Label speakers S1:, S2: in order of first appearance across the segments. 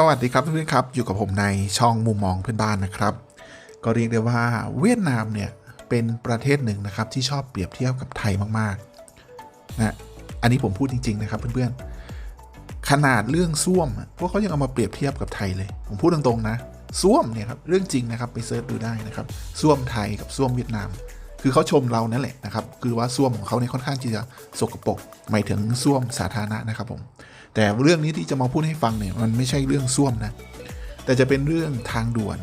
S1: สวัสดีครับเพื่อนๆครับ อยู่กับผมในช่องมุมมองเพื่อนบ้านนะครับ ก็เรียกได้ว่าเวียดนามเนี่ยเป็นประเทศหนึ่งนะครับที่ชอบเปรียบเทียบกับไทยมากๆนะอันนี้ผมพูดจริง ๆ นะครับเพื่อนๆขนาดเรื่องส้วมพวกเขายังเอามาเปรียบเทียบกับไทยเลย ผมพูดตรงๆนะส้วมเนี่ยครับเรื่องจริงนะครับไปเซิร์ชดูได้นะครับส้วมไทยกับส้วมเวียดนาม คือเขาชมเรานั่นแหละนะครับคือว่าส้วมของเขาเนี่ยค่อนข้างที่จะสกปรกหมายถึงส้วมสาธารณะนะครับผม แต่เรื่องนี้ที่จะมาพูดให้ฟังเนี่ยมันไม่ใช่เรื่องส้วมนะแต่จะเป็นเรื่องทางด่วน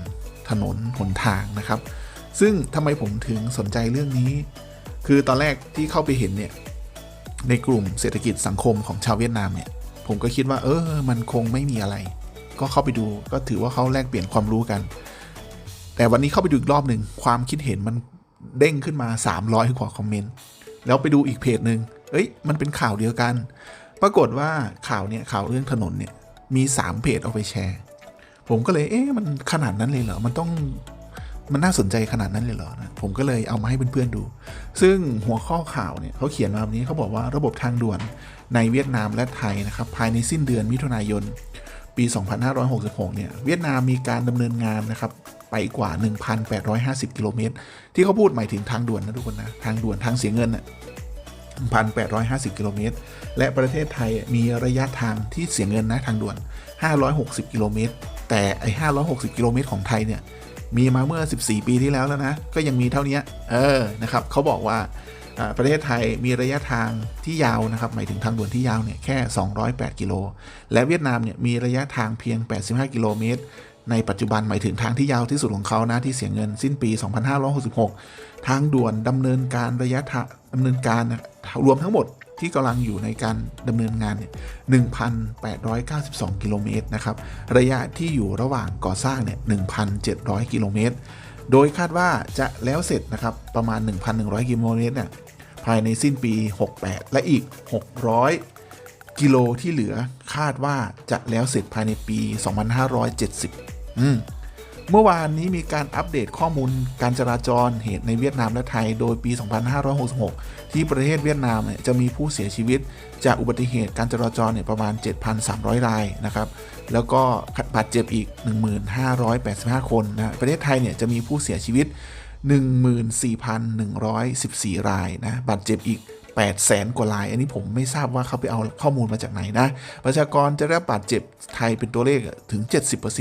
S1: ถนนหนทางนะครับ ซึ่งทำไมผมถึงสนใจเรื่องนี้ คือตอนแรกที่เข้าไปเห็นเนี่ยในกลุ่มเศรษฐกิจสังคมของชาวเวียดนามเนี่ยผมก็คิดว่าเออมันคงไม่มีอะไร ก็เข้าไปดูก็ถือว่าเขาแลกเปลี่ยนความรู้กัน แต่วันนี้เข้าไปดูอีกรอบหนึ่งความคิดเห็นมันเด้งขึ้นมา 300 กว่าคอมเมนต์แล้วไปดูอีกเพจหนึ่งเอ้ยมันเป็นข่าวเดียวกัน ปรากฏว่าข่าวเนี่ยข่าวเรื่องถนนเนี่ยมี 3 เพจเอาไปแชร์ ผมก็เลยเอ๊ะมันขนาดนั้นเลยเหรอ มันต้องมันน่าสนใจขนาดนั้นเลยเหรอนะผมก็เลยเอามาให้เพื่อนๆดู ซึ่งหัวข้อข่าวเนี่ยเขาเขียนมาแบบนี้เขาบอกว่าระบบทางด่วนในเวียดนามและไทยนะครับภายในสิ้นเดือนมิถุนายน ปี 2566 เนี่ยเวียดนามมีการดำเนินงานนะครับไปกว่า 1,850 กิโลเมตร ที่เขาพูดหมายถึงทางด่วนนะทุกคนนะ ทางด่วนทางเสียเงินน่ะ 1,850 กิโลเมตร และประเทศไทยมีระยะทางที่เสียเงินนะทางด่วน 560 กิโลเมตร แต่ไอ้ 560 กิโลเมตรของไทยเนี่ย มีมาเมื่อ 14 ปีที่แล้วแล้วนะ ก็ยังมีเท่านี้ เออ นะครับ เขาบอกว่าอ่าประเทศไทยมีระยะทางที่ยาวนะครับ หมายถึงทางด่วนที่ยาวเนี่ยแค่ 208 กิโล และเวียดนามเนี่ยมีระยะทางเพียง 85 กิโลเมตร ในปัจจุบันหมายถึงทางที่ยาวที่สุดของเขานะที่เสียเงินสิ้นปี 2566 ทางด่วนดำเนินการระยะทางดำเนินการรวมทั้งหมดที่กำลังอยู่ในการดำเนินงานเนี่ย1,892 กิโลเมตรนะครับ ระยะที่อยู่ระหว่างก่อสร้างเนี่ย 1,700 กิโลเมตร โดยคาดว่าจะแล้วเสร็จนะครับ ประมาณ 1,100 กิโลเมตรเนี่ย ภายในสิ้นปี 68 และอีก 600 กิโลที่เหลือคาดว่าจะแล้วเสร็จภายในปี 2570 อืมเมื่อวานนี้มีการอัปเดตข้อมูลการจราจรเหตุในเวียดนามและไทย โดยปี 2566 ที่ประเทศเวียดนามเนี่ยจะมีผู้เสียชีวิต จากอุบัติเหตุการจราจรเนี่ยประมาณ 7,300 รายนะครับ แล้วก็บาดเจ็บอีก 1,585 คนนะ ประเทศไทยเนี่ยจะมีผู้เสียชีวิต 14,114 รายนะ บาดเจ็บอีก8แสนกว่าราย อันนี้ผมไม่ทราบว่าเขาไปเอาข้อมูลมาจากไหนนะ ประชากรจะได้รับบาดเจ็บไทยเป็นตัวเลขถึง 70%ปะ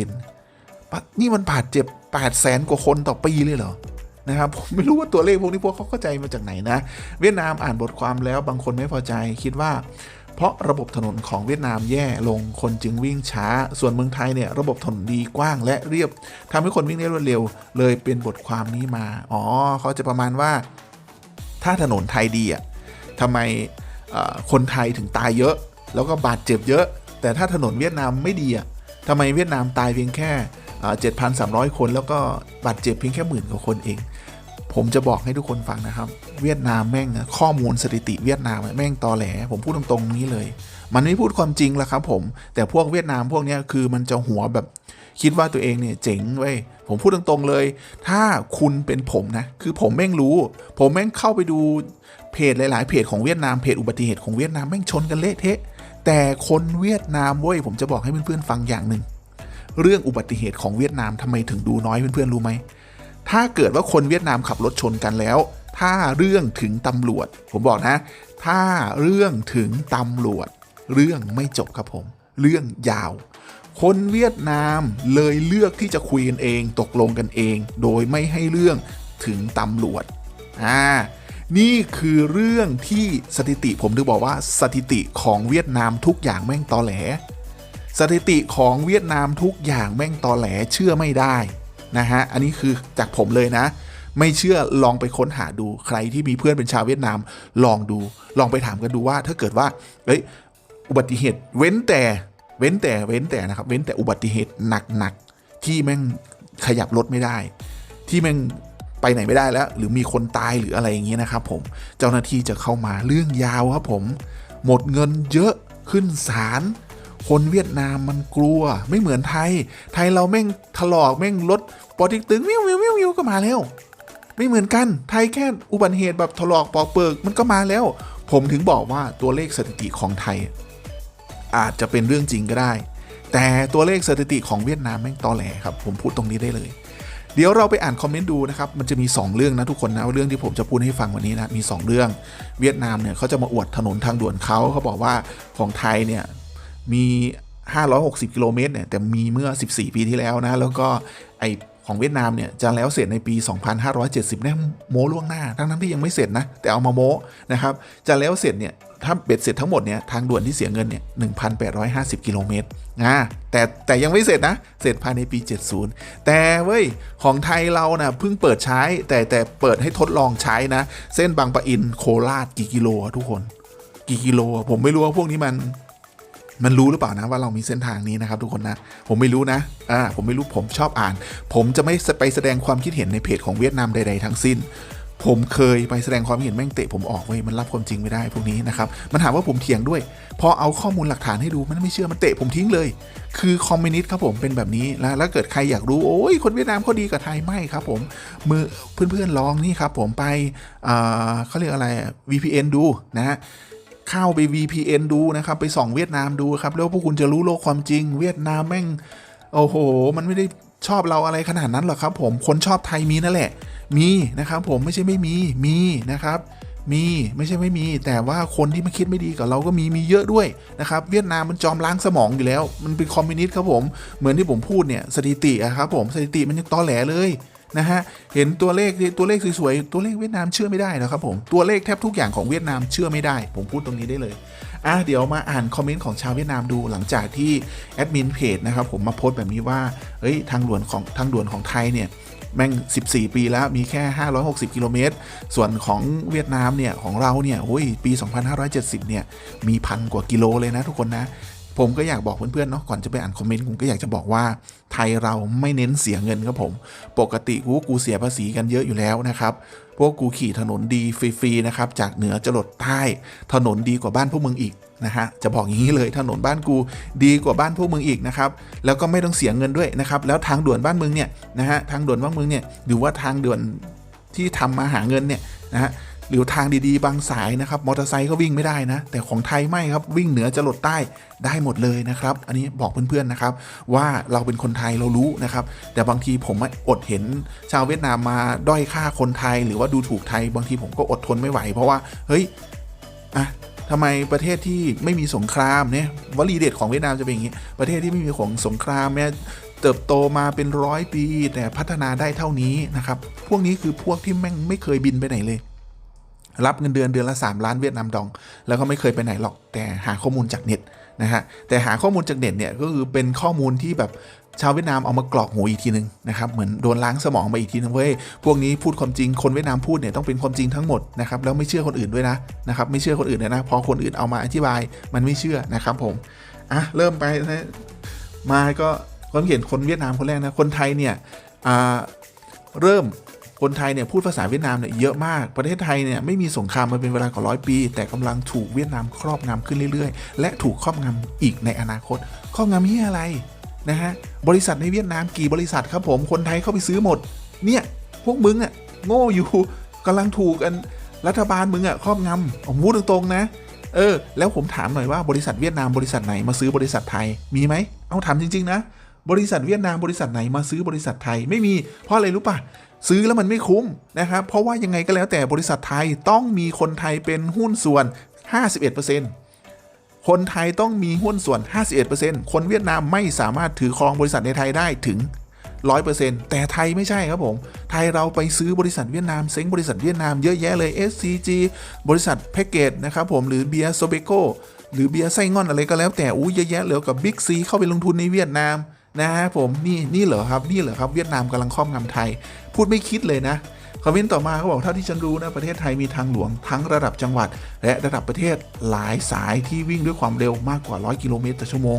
S1: นี่มันบาดเจ็บ8 0 0แสนกว่าคนต่อปีเลยเหรอนะครับผมไม่รู้ว่าตัวเลขพวกนี้พวกเขาเข้าใจมาจากไหนนะ เวียดนามอ่านบทความแล้วบางคนไม่พอใจคิดว่า เพราะระบบถนนของเวียดนามแย่ลงคนจึงวิ่งช้า ส่วนเมืองไทยเนี่ยระบบถนนดีกว้างและเรียบทำให้คนวิ่งได้รวดเร็ว เลยเป็นบทความนี้มา อ๋อเขาจะประมาณว่า ถ้าถนนไทยดีอะทำไมคนไทยถึงตายเยอะ แล้วก็บาดเจ็บเยอะ แต่ถ้าถนนเวียดนามไม่ดีอะทำไมเวียดนามตายเพียงแค่ เจ็ดพันสามร้อยคน แล้วก็บาดเจ็บเพียงแค่หมื่นกว่าคนเอง ผมจะบอกให้ทุกคนฟังนะครับ เวียดนามแม่งข้อมูลสถิติเวียดนามแม่งตอแหล ผมพูดตรงๆนี้เลย มันไม่พูดความจริงล้วครับผม แต่พวกเวียดนามพวกนี้คือมันจะหัวแบบคิดว่าตัวเองเนี่ยเจ๋งเว้ยผมพูดตรงๆเลย ถ้าคุณเป็นผมนะ คือผมแม่งรู้ ผมแม่งเข้าไปดูเพจหลายๆเพจของเวียดนามเพจอุบัติเหตุของเวียดนามแม่งชนกันเละเทะ แต่คนเวียดนามเว้ยผมจะบอกให้เพื่อนๆฟังอย่างหนึ่ง เรื่องอุบัติเหตุของเวียดนามทำไมถึงดูน้อยเพื่อนๆรู้ไหม ถ้าเกิดว่าคนเวียดนามขับรถชนกันแล้ว ถ้าเรื่องถึงตำรวจ ผมบอกนะ ถ้าเรื่องถึงตำรวจ เรื่องไม่จบครับผม เรื่องยาว คนเวียดนามเลยเลือกที่จะคุยกันเองตกลงกันเอง โดยไม่ให้เรื่องถึงตำรวจอ่านี่คือเรื่องที่สถิติผมถึงบอกว่าสถิติของเวียดนามทุกอย่างแม่งตอแหล สถิติของเวียดนามทุกอย่างแม่งตอแหลเชื่อไม่ได้นะฮะ อันนี้คือจากผมเลยนะ ไม่เชื่อลองไปค้นหาดูใครที่มีเพื่อนเป็นชาวเวียดนาม ลองดูลองไปถามกันดูว่า ถ้าเกิดว่าเอ้ยอุบัติเหตุเว้นแต่เว้นแต่เว้นแต่นะครับ เว้นแต่อุบัติเหตุหนักๆที่แม่งขยับรถไม่ได้ ที่แม่งไปไหนไม่ได้แล้ว หรือมีคนตายหรืออะไรอย่างเงี้ยนะครับ ผมเจ้าหน้าที่จะเข้ามาเรื่องยาวครับผม หมดเงินเยอะขึ้นศาล คนเวียดนามมันกลัวไม่เหมือนไทย ไทยเราแม่งถลอกแม่งรถปอติกตึงวิววิววิววิวก็มาแล้ว ไม่เหมือนกันไทยแค่อุบัติเหตุแบบถลอกปอกเปิกมันก็มาแล้ว ผมถึงบอกว่าตัวเลขสถิติของไทย อาจจะเป็นเรื่องจริงก็ได้ แต่ตัวเลขสถิติของเวียดนามแม่งตอแหลครับ ผมพูดตรงนี้ได้เลย เดี๋ยวเราไปอ่านคอมเมนต์ดูนะครับมันจะมี 2 เรื่องนะทุกคนนะเรื่องที่ผมจะพูดให้ฟังวันนี้นะมี 2 เรื่อง เวียดนามเนี่ยเขาจะมาอวดถนนทางด่วนเขาเขาบอกว่าของไทยเนี่ย มี 560 กิโลเมตรเนี่ยแต่มีเมื่อ 14 ปีที่แล้วนะ แล้วก็ไอของเวียดนามเนี่ยจะแล้วเสร็จในปี 2570เนี่ยโมล่วงหน้า ทั้งนั้นที่ยังไม่เสร็จนะ แต่เอามาโมนะครับจะแล้วเสร็จเนี่ยถ้าเบ็ดเสร็จทั้งหมดเนี่ยทางด่วนที่เสียเงินเนี่ย1,850 กิโลเมตรนะแต่แต่ยังไม่เสร็จนะ เสร็จภายในปี 70 แต่เว้ย ของไทยเรานะ่ะเพิ่งเปิดใช้ แต่แต่เปิดให้ทดลองใช้นะ เส้นบางปะอินโคราชกี่กิโลทุกคน กี่กิโล ผมไม่รู้ว่าพวกนี้มัน มันรู้หรือเปล่านะว่าเรามีเส้นทางนี้นะครับทุกคนนะ ผมไม่รู้นะอ่าผมไม่รู้ผมชอบอ่าน ผมจะไม่ไปแสดงความคิดเห็นในเพจของเวียดนามใด ๆ ทั้งสิ้น ผมเคยไปแสดงความเห็นแม่งเตะผมออกเว้ยมันรับความจริงไม่ได้พวกนี้นะครับมันถามว่าผมเถียงด้วย พอเอาข้อมูลหลักฐานให้ดูมันไม่เชื่อมันเตะผมทิ้งเลย คือคอมมิวนิสต์ครับผมเป็นแบบนี้แล้วแล้วเกิดใครอยากรู้โอ้ยคนเวียดนามเขาดีกับไทยไม่ครับผมมือเพื่อนๆลองนี่ครับผมไปอ่าเขาเรียกอะไร VPN ดูนะฮะ เข้าไป VPN ดูนะครับ ไปส่องเวียดนามดูครับ แล้วพวกคุณจะรู้โลกความจริง เวียดนามแม่ง โอ้โห มันไม่ได้ชอบเราอะไรขนาดนั้นหรอกครับ ผมคนชอบไทยมีนั่นแหละ มีนะครับ ผมไม่ใช่ไม่มีมีนะครับ มีไม่ใช่ไม่มี แต่ว่าคนที่มาคิดไม่ดีกับเราก็มีมีเยอะด้วยนะครับ เวียดนามมันจอมล้างสมองอยู่แล้ว มันเป็นคอมมิวนิสต์ครับผมเหมือนที่ผมพูดเนี่ยสถิติอะครับผมสถิติมันยังตอแหลเลย นะฮะเห็นตัวเลขตัวเลขสวยๆตัวเลขเวียดนามเชื่อไม่ได้นะครับผมตัวเลขแทบทุกอย่างของเวียดนามเชื่อไม่ได้ ผมพูดตรงนี้ได้เลยอะเดี๋ยวมาอ่านคอมเมนต์ของชาวเวียดนามดูหลังจากที่แอดมินเพจนะครับผมมาโพสต์แบบนี้ว่าเฮ้ยทางด่วนของทางด่วนของไทยเนี่ยแม่ง 14 ปีแล้วมีแค่ 560 กิโลเมตร ส่วนของเวียดนามเนี่ย ของเราเนี่ยโอ้ยปี 2570 เนี่ย มีพันกว่ากิโลเลยนะทุกคนนะ ผมก็อยากบอกเพื่อนๆเนาะก่อนจะไปอ่านคอมเมนต์ผมก็อยากจะบอกว่าไทยเราไม่เน้นเสียเงินครับผม ปกติกูกูเสียภาษีกันเยอะอยู่แล้วนะครับพวกกูขี่ถนนดีฟรีๆนะครับจากเหนือจรดใต้ถนนดีกว่าบ้านพวกมึงอีกนะฮะจะบอกอย่างนี้เลยถนนบ้านกูดีกว่าบ้านพวกมึงอีกนะครับแล้วก็ไม่ต้องเสียเงินด้วยนะครับแล้วทางด่วนบ้านมึงเนี่ยนะฮะทางด่วนบ้านมึงเนี่ยหรือว่าทางด่วนที่ทำมาหาเงินเนี่ยนะฮะ หรือทางดีๆ บางสายนะครับมอเตอร์ไซค์ก็วิ่งไม่ได้นะ แต่ของไทยไม่ครับวิ่งเหนือจะหลดใต้ได้หมดเลยนะครับ อันนี้บอกเพื่อนๆนะครับ ว่าเราเป็นคนไทยเรารู้นะครับ แต่บางทีผมอดเห็นชาวเวียดนามมาด้อยค่าคนไทย หรือว่าดูถูกไทย บางทีผมก็อดทนไม่ไหว เพราะว่าเฮ้ยอะทำไมประเทศที่ไม่มีสงครามเนี่ยวลีเด็ดของเวียดนามจะเป็นอย่างนี้ ประเทศที่ไม่มีของสงครามเนี่ยเติบโตมาเป็นร้อยปี แต่พัฒนาได้เท่านี้นะครับ พวกนี้คือพวกที่แม่งไม่เคยบินไปไหนเลย รับเงินเดือนเดือนละ 3 ล้านเวียดนามดอง แล้วก็ไม่เคยไปไหนหรอกแต่หาข้อมูลจากเน็ตนะฮะแต่หาข้อมูลจากเน็ตเนี่ยก็คือเป็นข้อมูลที่แบบชาวเวียดนามเอามากรอกหูอีกทีนึงนะครับเหมือนโดนล้างสมองมาอีกทีนึงเว้ยพวกนี้พูดความจริงคนเวียดนามพูดเนี่ยต้องเป็นความจริงทั้งหมดนะครับแล้วไม่เชื่อคนอื่นด้วยนะนะครับไม่เชื่อคนอื่นเลยนะพอคนอื่นเอามาอธิบายมันไม่เชื่อนะครับผมอะเริ่มไปนะมาก็ความเห็นคนเวียดนามคนแรกนะคนไทยเนี่ยอ่าเริ่ม คนไทยเนี่ยพูดภาษาเวียดนามเนี่ยเยอะมาก ประเทศไทยเนี่ยไม่มีสงครามมาเป็นเวลากว่าร้อยปี แต่กำลังถูกเวียดนามครอบงำขึ้นเรื่อยๆ และถูกครอบงำอีกในอนาคต ครอบงำที่อะไรนะฮะบริษัทในเวียดนามกี่บริษัทครับผมคนไทยเข้าไปซื้อหมด เนี่ยพวกมึงอะ่ะโง่อยู่กำลังถูกกันรัฐบาลมึงอะ่ะครอบงำผมพูดตรงๆนะเออแล้วผมถามหน่อยว่าบริษัทเวียดนามบริษัทไหนมาซื้อบริษัทไทยมีไหมเอาถามจริง ๆ นะ บริษัทเวียดนามบริษัทไหนมาซื้อบริษัทไทยไม่มีเพราะอะไรรู้ปะ ซื้อแล้วมันไม่คุ้มนะครับ เพราะว่ายังไงก็แล้วแต่บริษัทไทยต้องมีคนไทยเป็นหุ้นส่วน 51%คนไทยต้องมีหุ้นส่วน 51%คนเวียดนามไม่สามารถถือครองบริษัทในไทยได้ถึง 100%แต่ไทยไม่ใช่ครับผม ไทยเราไปซื้อบริษัทเวียดนามเซ้งบริษัทเวียดนามเยอะแยะเลย SCG บริษัทแพ็กเกจนะครับผมหรือเบียร์โซเบโกหรือเบียร์ไส้งอนอะไรก็แล้วแต่อู้เยอะแยะเหลือกับบิ๊กซีเข้าไปลงทุนในเวียดนาม นะฮะผมนี่นี่เหรอครับนี่เหรอครับเวียดนามกำลังครอบงำไทย พูดไม่คิดเลยนะคอมเมนต์ต่อมาเขาบอกเท่าที่ฉันรู้นะประเทศไทยมีทางหลวงทั้งระดับจังหวัด และระดับประเทศหลายสายที่วิ่งด้วยความเร็วมากกว่า 100 กิโลเมตรต่อชั่วโมง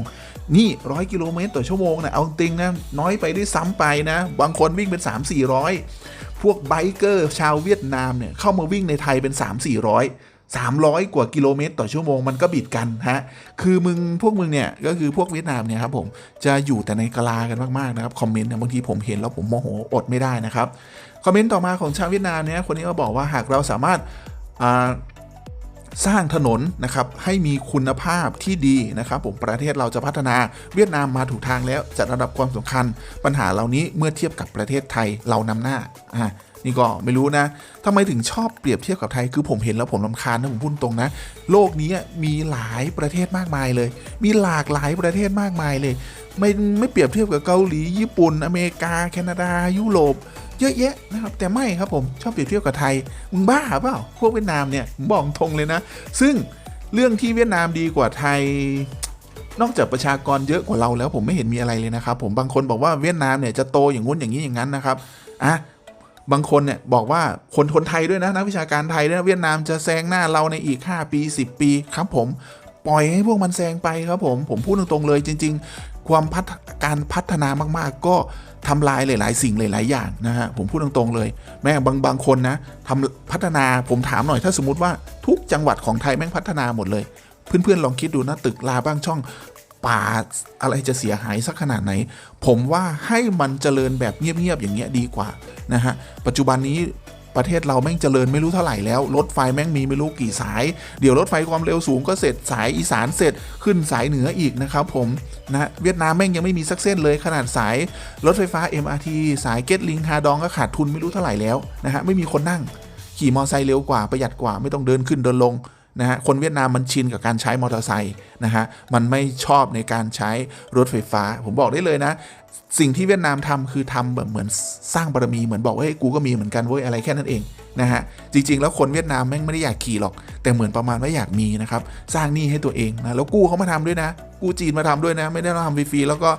S1: นี่ 100 กิโลเมตรต่อชั่วโมงนะเอาจริงนะน้อยไปด้วยซ้ำไปนะ บางคนวิ่งเป็น 3 400 พวกไบเกอร์ชาวเวียดนามเนี่ยเข้ามาวิ่งในไทยเป็น 3 400 300 กว่ากิโลเมตรต่อชั่วโมงมันก็บิดกันฮะ คือมึงพวกมึงเนี่ยก็คือพวกเวียดนามเนี่ยครับผมจะอยู่แต่ในกลากันมากๆนะครับคอมเมนต์เนี่ยบางทีผมเห็นแล้วผมโมโหอดไม่ได้นะครับคอมเมนต์ต่อมาของชาวเวียดนามเนี่ยคนนี้ก็บอกว่าหากเราสามารถสร้างถนนนะครับให้มีคุณภาพที่ดีนะครับ ผมประเทศเราจะพัฒนาเวียดนามมาถูกทางแล้วจัดระดับความสำคัญ ปัญหาเหล่านี้เมื่อเทียบกับประเทศไทยเรานำหน้าอ่า นี่ก็ไม่รู้นะทำไมถึงชอบเปรียบเทียบกับไทยคือผมเห็นแล้วผมลำคาญนะผมพูดตรงนะ โลกนี้มีหลายประเทศมากมายเลย มีหลากหลายประเทศมากมายเลย ไม่ไม่เปรียบเทียบกับเกาหลี ญี่ปุ่น อเมริกา แคนาดา ยุโรปเยอะแยะนะครับแต่ไม่ครับผมชอบเปรียบเทียบกับไทยมึงบ้าเปล่าพวกเวียดนามเนี่ยผมบอกตรงเลยนะ ซึ่งเรื่องที่เวียดนามดีกว่าไทย นอกจากประชากรเยอะกว่าเราแล้วผมไม่เห็นมีอะไรเลยนะครับผมบางคนบอกว่าเวียดนามเนี่ยจะโตอย่างงู้นอย่างนี้อย่างนั้นนะครับอะ บางคนเนี่ยบอกว่าคนคนไทยด้วยนะนักวิชาการไทยด้วยนะเวียดนามจะแซงหน้าเราในอีก 5 ปี 10 ปีครับผมปล่อยให้พวกมันแซงไปครับผม ผมพูดตรงๆเลยจริง ๆ ความพัฒการพัฒนามากๆ ก็ทำลายหลาย ๆ สิ่งหลาย ๆ อย่างนะฮะผมพูดตรงๆเลย แม่บางบางคนนะทำพัฒนาผมถามหน่อยถ้าสมมติว่าทุกจังหวัดของไทยแม่งพัฒนาหมดเลย เพื่อนๆลองคิดดูนะตึกลาบ้างช่อง ป่าอะไรจะเสียหายสักขนาดไหน ผมว่าให้มันเจริญแบบเงียบๆอย่างเงี้ยดีกว่านะฮะปัจจุบันนี้ประเทศเราแม่งเจริญไม่รู้เท่าไหร่แล้ว รถไฟแม่งมีไม่รู้กี่สาย เดี๋ยวรถไฟความเร็วสูงก็เสร็จสายอีสานเสร็จขึ้นสายเหนืออีกนะครับผมนะเวียดนามแม่งยังไม่มีสักเส้นเลยขนาดสายรถไฟฟ้า MRT สายเกตลิงฮาดองก็ขาดทุนไม่รู้เท่าไหร่แล้วนะฮะไม่มีคนนั่ง ขี่มอเตอร์ไซค์เร็วกว่าประหยัดกว่าไม่ต้องเดินขึ้นเดินลง นะฮะคนเวียดนามมันชินกับการใช้มอเตอร์ไซค์นะฮะมันไม่ชอบในการใช้รถไฟฟ้า ผมบอกได้เลยนะ สิ่งที่เวียดนามทำคือทำแบบเหมือนสร้างบารมีเหมือนบอกว่าเฮ้ยกูก็มีเหมือนกันเว้ยอะไรแค่นั้นเองนะฮะจริง ๆ แล้วคนเวียดนามแม่งไม่ได้อยากขี่หรอก แต่เหมือนประมาณว่าอยากมีนะครับสร้างหนี้ให้ตัวเองนะแล้วกู้เขามาทำด้วยนะ กู้จีนมาทำด้วยนะ ไม่ได้มาทำฟรีๆแล้วก็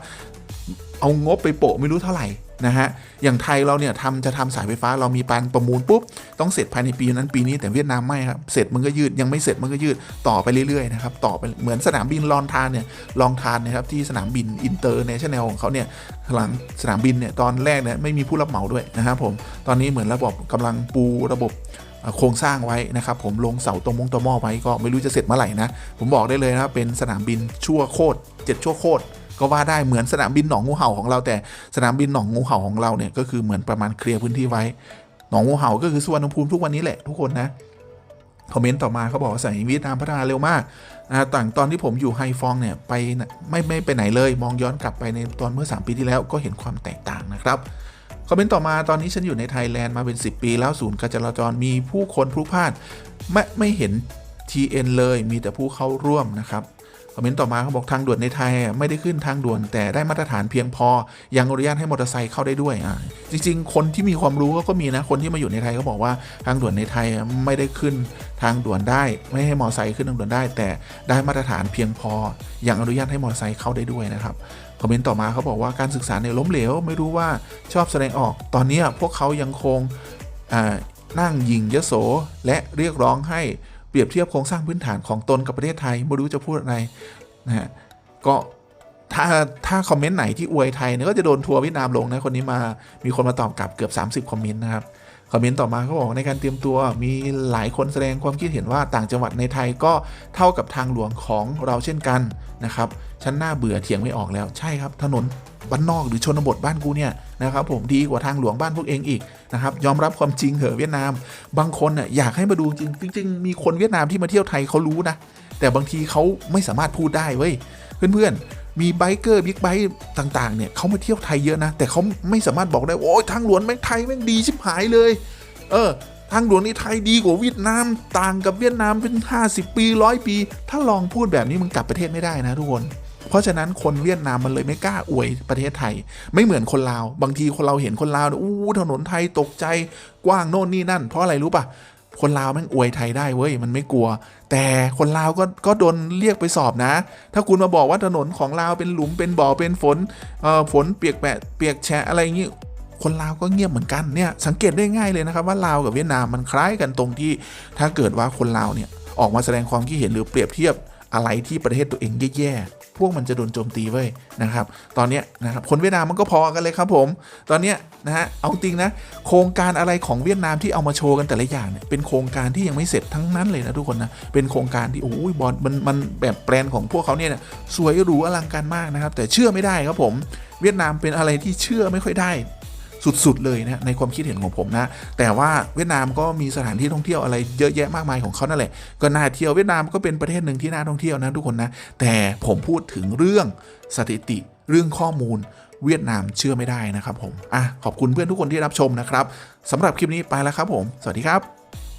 S1: เอางบไปโปะไม่รู้เท่าไหร่ นะฮะ อย่างไทยเราเนี่ยทำจะทำสายไฟฟ้าเรามีการประมูลปุ๊บ ต้องเสร็จภายในปีนั้นปีนี้แต่เวียดนามไม่ครับ เสร็จมันก็ยืดยังไม่เสร็จมันก็ยืดต่อไปเรื่อยๆนะครับต่อไปเหมือนสนามบินลอนทานเนี่ยลองทานนะครับที่สนามบินอินเตอร์เนชั่นแนลของเขาเนี่ยหลังสนามบินเนี่ยตอนแรกเนี่ยไม่มีผู้รับเหมาด้วยนะครับผมตอนนี้เหมือนระบบกำลังปูระบบโครงสร้างไว้นะครับผมลงเสาตรงมงตอหม้อไว้ก็ไม่รู้จะเสร็จเมื่อไหร่นะผมบอกได้เลยนะครับเป็นสนามบินชั่วโคตรเจ็ดชั่วโคตร ก็ว่าได้เหมือนสนามบินหนองงูเห่าของเราแต่สนามบินหนองงูเห่าของเราเนี่ยก็คือเหมือนประมาณเคลียร์พื้นที่ไว้ หนองงูเห่าก็คือสุวรรณภูมิทุกวันนี้แหละทุกคนนะคอมเมนต์ต่อมาเขาบอกว่าสายเวียดนามพัฒนาเร็วมากนะต่างตอนที่ผมอยู่ไฮฟองเนี่ยไปไม่ไม่ไปไหนเลยมองย้อนกลับไปในตอนเมื่อ 3 ปีที่แล้วก็เห็นความแตกต่างนะครับคอมเมนต์ต่อมาตอนนี้ฉันอยู่ในไทยแลนด์มาเป็น 10 ปี แล้วศูนย์การจราจรมีผู้คนพลุกพล่านไม่ไม่เห็น TN เลยมีแต่ผู้เข้าร่วมนะครับ คอมเมนต์ต่อมาเขาบอกทางด่วนในไทยไม่ได้ขึ้นทางด่วน แต่ได้มาตรฐานเพียงพอ ยังอนุญาตให้มอเตอร์ไซค์เข้าได้ด้วยอ่าจริง ๆ คนที่มีความรู้ก็มีนะคนที่มาอยู่ในไทยก็บอกว่าทางด่วนในไทยไม่ได้ขึ้นทางด่วนได้ ไม่ให้มอเตอร์ไซค์ขึ้นทางด่วนได้ แต่ได้มาตรฐานเพียงพอ ยังอนุญาตให้มอเตอร์ไซค์เข้าได้ด้วยนะครับคอมเมนต์ต่อมาเขาบอกว่าการศึกษาเนี่ยล้มเหลวไม่รู้ว่าชอบแสดงออก ตอนนี้พวกเขายังคงนั่งยิงยโสและเรียกร้องให้ รียบเทียบโครงสร้างพื้นฐานของตนกับประเทศไทยไม่รู้จะพูดอะไรนะฮะก็ถ้าถ้าคอมเมนต์ไหนที่อวยไทยเนี่ยก็จะโดนทัวร์เวียดนามลงนะคนนี้มามีคนมาตอบกลับเกือบ 30 คอมเมนต์นะครับ คอมเมนต์ต่อมาเขาบอกในการเตรียมตัวมีหลายคนแสดงความคิดเห็นว่าต่างจังหวัดในไทยก็เท่ากับทางหลวงของเราเช่นกันนะครับฉันน่าเบื่อเถียงไม่ออกแล้วใช่ครับ ถนนบ้านนอกหรือชนบทบ้านกูเนี่ยนะครับผมดีกว่าทางหลวงบ้านพวกเองอีกนะครับยอมรับความจริงเหอะเวียดนาม บางคนน่ะอยากให้มาดูจริงจริงมีคนเวียดนามที่มาเที่ยวไทยเขารู้นะแต่บางทีเขาไม่สามารถพูดได้เว้ยเพื่อนๆ มีไบเกอร์บิ๊กไบค์ต่าง ๆ เนี่ยเขามาเที่ยวไทยเยอะนะ แต่เขาไม่สามารถบอกได้ว่าโอ้ยทางหลวงแม่งไทยแม่งดีชิบหายเลย เออ ทางหลวงนี่ไทยดีกว่าเวียดนามต่างกับเวียดนามเป็น 50 ปีร้อยปี ถ้าลองพูดแบบนี้มึงกลับประเทศไม่ได้นะทุกคนเพราะฉะนั้นคนเวียดนามมันเลยไม่กล้าอวยประเทศไทย ไม่เหมือนคนลาว บางทีคนเราเห็นคนลาวเนี่ยอู้ถนนไทยตกใจกว้างโน่นนี่นั่น เพราะอะไรรู้ปะ คนลาวแม่งอวยไทยได้เว้ยมันไม่กลัว แต่คนลาวก็ก็โดนเรียกไปสอบนะ ถ้าคุณมาบอกว่าถนนของลาวเป็นหลุมเป็นบ่อเป็นฝนเอ่อฝนเปียกแปะเปียกแฉะอะไรอย่างงี้คนลาวก็เงียบเหมือนกันเนี่ยสังเกตได้ง่ายเลยนะครับว่าลาวกับเวียดนามมันคล้ายกันตรงที่ ถ้าเกิดว่าคนลาวเนี่ยออกมาแสดงความคิดเห็นหรือเปรียบเทียบอะไรที่ประเทศตัวเองแย่ๆ พวกมันจะโดนโจมตีเว้ยนะครับ ตอนเนี้ยนะครับคนเวียดนามมันก็พอกันเลยครับผม ตอนเนี้ยนะฮะเอาจริงนะโครงการอะไรของเวียดนามที่เอามาโชว์กันแต่ละอย่างเนี่ยเป็นโครงการที่ยังไม่เสร็จทั้งนั้นเลยนะทุกคนนะเป็นโครงการที่โอ้ยบอลมันมันแบบแปลนของพวกเขาเนี่ยสวยหรูอลังการมากนะครับ แต่เชื่อไม่ได้ครับผมเวียดนามเป็นอะไรที่เชื่อไม่ค่อยได้ สุดๆเลยนะในความคิดเห็นของผมนะ แต่ว่าเวียดนามก็มีสถานที่ท่องเที่ยวอะไรเยอะแยะมากมายของเขานั่นแหละก็น่าเที่ยวเวียดนามก็เป็นประเทศหนึ่งที่น่าท่องเที่ยวนะทุกคนนะแต่ผมพูดถึงเรื่องสถิติเรื่องข้อมูลเวียดนามเชื่อไม่ได้นะครับผมอะขอบคุณเพื่อนทุกคนที่รับชมนะครับสำหรับคลิปนี้ไปแล้วครับผม สวัสดีครับ